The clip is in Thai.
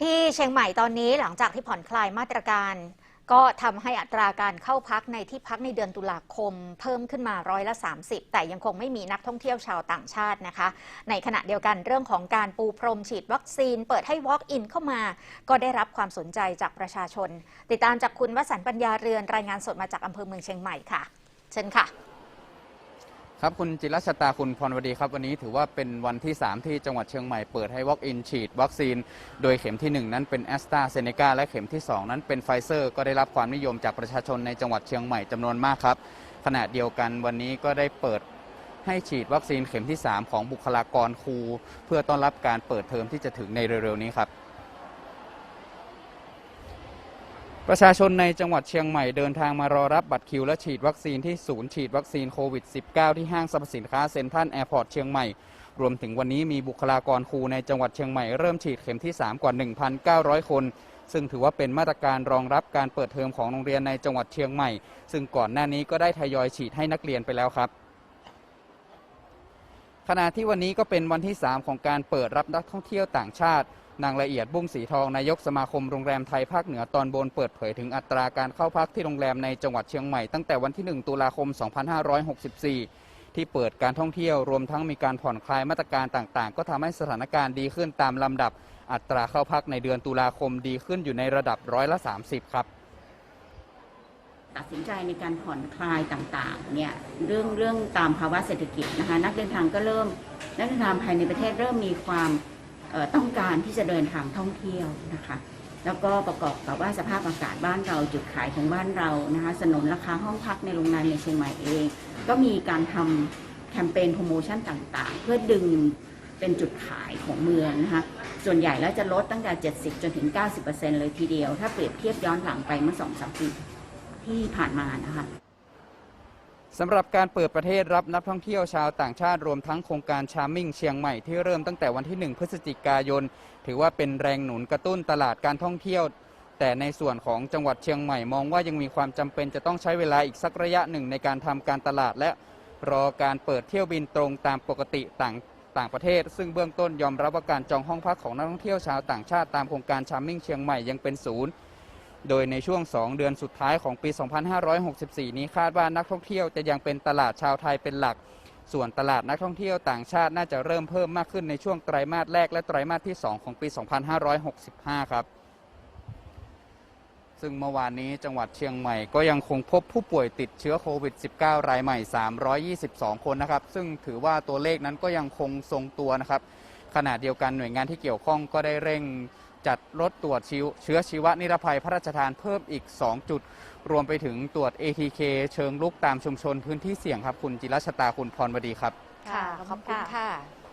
ที่เชียงใหม่ตอนนี้หลังจากที่ผ่อนคลายมาตรการ ก็ทำให้อัตราการเข้าพักในที่พักในเดือนตุลาคม เพิ่มขึ้นมาร้อยละ 30 แต่ยังคงไม่มีนักท่องเที่ยวชาวต่างชาตินะคะ ในขณะเดียวกันเรื่องของการปูพรมฉีดวัคซีน เปิดให้ Walk-in เข้ามา ก็ได้รับความสนใจจากประชาชน ติดตามจากคุณวสันต์ปัญญาเรือนรายงานสดมาจากอำเภอเมืองเชียงใหม่ค่ะ เชิญค่ะ ครับคุณจิรชตาคุณพรวดีครับวันนี้ถือว่าเป็นวันที่ 3 ที่จังหวัดเชียงใหม่เปิดให้ Walk-in ฉีดวัคซีน โดยเข็มที่ 1 นั้นเป็นแอสตราเซเนกาและเข็มที่ 2 นั้นเป็นไฟเซอร์ ก็ได้รับความนิยมจากประชาชนในจังหวัดเชียงใหม่จำนวนมากครับ ขณะเดียวกันวันนี้ก็ได้เปิดให้ฉีดวัคซีนเข็มที่ 3 ของบุคลากรครู เพื่อต้อนรับการเปิดเทอมที่จะถึงในเร็วๆนี้ครับ ประชาชนในจังหวัดเชียงใหม่เดินทางมารอรับบัตรคิวและฉีดวัคซีนที่ศูนย์ฉีดวัคซีนโควิด -19 ที่ห้างสรรพสินค้าเซ็นทรัลแอร์พอร์ตเชียงใหม่ รวมถึงวันนี้มีบุคลากรครูในจังหวัดเชียงใหม่เริ่มฉีดเข็มที่ 3 กว่า 1,900 คน ซึ่งถือว่าเป็นมาตรการรองรับการเปิดเทอมของโรงเรียนในจังหวัดเชียงใหม่ ซึ่งก่อนหน้านี้ก็ได้ทยอยฉีดให้นักเรียนไปแล้วครับขณะที่วันนี้ก็เป็นวันที่ 3 ของการเปิดรับนักท่องเที่ยวต่างชาติ นางละเอียดบุ้งสีทองนายกสมาคมโรงแรมไทยภาคเหนือตอนบนเปิดเผยถึงอัตราการเข้าพักที่โรงแรมในจังหวัดเชียงใหม่ตั้งแต่วันที่ 1 ตุลาคม 2564 ที่เปิดการท่องเที่ยวรวมทั้งมีการผ่อนคลายมาตรการต่างๆ ก็ทำให้สถานการณ์ดีขึ้นตามลำดับ อัตราเข้าพักในเดือนตุลาคมดีขึ้นอยู่ในระดับร้อยละ 30 ครับตัดสินใจในการผ่อนคลายต่างๆเนี่ยเรื่องเรื่องตามภาวะเศรษฐกิจนะคะนักเดินทางก็เริ่มนักเดินทางภายในประเทศเริ่มมีความ ต้องการที่จะเดินทางท่องเที่ยวนะคะ แล้วก็ประกอบกับว่าสภาพอากาศบ้านเราจุดขายของบ้านเรานะคะสนนราคาห้องพักในโรงแรมในเชียงใหม่เอง ก็มีการทำแคมเปญโปรโมชั่นต่างๆ เพื่อดึงเป็นจุดขายของเมืองนะคะ ส่วนใหญ่แล้วจะลดตั้งแต่ 70 จนถึง 90%เลยทีเดียว ถ้าเปรียบเทียบย้อนหลังไปเมื่อ 2-3 ปีที่ผ่านมานะคะ สำหรับการเปิดประเทศรับนักท่องเที่ยวชาวต่างชาติรวมทั้งโครงการชาร์มิ่งเชียงใหม่ที่เริ่มตั้งแต่วันที่ 1 พฤศจิกายน ถือว่าเป็นแรงหนุนกระตุ้นตลาดการท่องเที่ยว แต่ในส่วนของจังหวัดเชียงใหม่มองว่ายังมีความจำเป็นจะต้องใช้เวลาอีกสักระยะหนึ่งในการทำการตลาดและรอการเปิดเที่ยวบินตรงตามปกติต่างต่างประเทศ ซึ่งเบื้องต้นยอมรับว่าการจองห้องพักของนักท่องเที่ยวชาวต่างชาติตามโครงการชาร์มิ่งเชียงใหม่ยังเป็นศูนย์ โดยในช่วง 2 เดือนสุดท้ายของปี 2564 นี้คาดว่านักท่องเที่ยวจะยังเป็นตลาดชาวไทยเป็นหลัก ส่วนตลาดนักท่องเที่ยวต่างชาติน่าจะเริ่มเพิ่มมากขึ้นในช่วงไตรมาสแรกและไตรมาสที่ 2 ของปี 2565 ครับ ซึ่งเมื่อวานนี้จังหวัดเชียงใหม่ก็ยังคงพบผู้ป่วยติดเชื้อโควิด -19 รายใหม่ 322 คนนะครับ ซึ่งถือว่าตัวเลขนั้นก็ยังคงทรงตัวนะครับ ขณะเดียวกันหน่วยงานที่เกี่ยวข้องก็ได้เร่ง จัดรถตรวจเชื้อชีวนิรภัยพระราชทานเพิ่มอีก 2 จุด รวมไปถึงตรวจ ATK เชิงลุกตามชุมชนพื้นที่เสี่ยงครับ คุณจิรชตาคุณพรวดีครับ ค่ะ ขอบคุณค่ะ